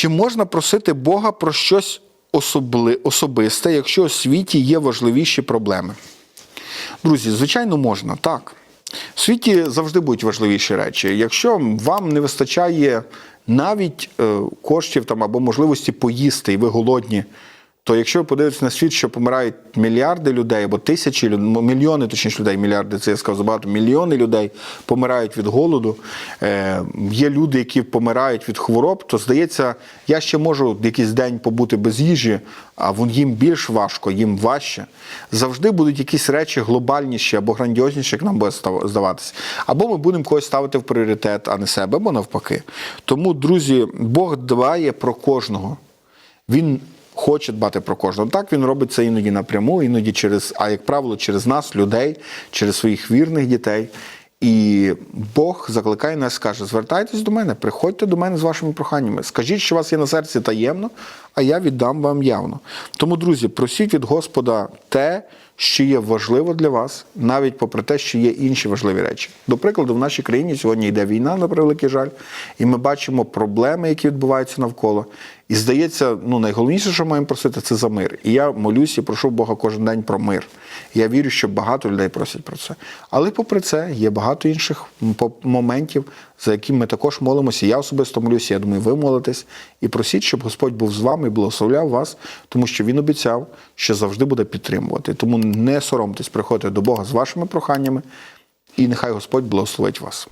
Чи можна просити Бога про щось особли, особисте, якщо у світі є важливіші проблеми? Друзі, звичайно, можна, так. В світі завжди будуть важливіші речі. Якщо вам не вистачає навіть е, коштів там, або можливості поїсти, і ви голодні, то якщо ви подивитесь на світ, що помирають мільярди людей або тисячі мільйони, точніше людей, мільярди, це я сказав забагато, мільйони людей помирають від голоду. Е, є люди, які помирають від хвороб, то здається, я ще можу якийсь день побути без їжі, а вон їм більш важко, їм важче. Завжди будуть якісь речі глобальніші або грандіозніші, як нам буде здаватися. Або ми будемо когось ставити в пріоритет, а не себе, або навпаки. Тому, друзі, Бог дбає про кожного. Він хоче дбати про кожного. Так він робить це іноді напряму, іноді через, а як правило, через нас, людей, через своїх вірних дітей. І Бог закликає нас, каже: звертайтесь до мене, приходьте до мене з вашими проханнями. Скажіть, що у вас є на серці таємно, а я віддам вам явно. Тому, друзі, просіть від Господа те, що є важливо для вас, навіть попри те, що є інші важливі речі. До прикладу, в нашій країні сьогодні йде війна, на превеликий жаль, і ми бачимо проблеми, які відбуваються навколо. І здається, ну найголовніше, що маємо просити, це за мир. І я молюсь і прошу Бога кожен день про мир. Я вірю, що багато людей просять про це. Але попри це є багато інших моментів, за які ми також молимося. Я особисто молюся. Я думаю, ви молитесь і просіть, щоб Господь був з вами і благословляв вас, тому що Він обіцяв, що завжди буде підтримувати. Тому не соромтесь, приходьте до Бога з вашими проханнями, і нехай Господь благословить вас.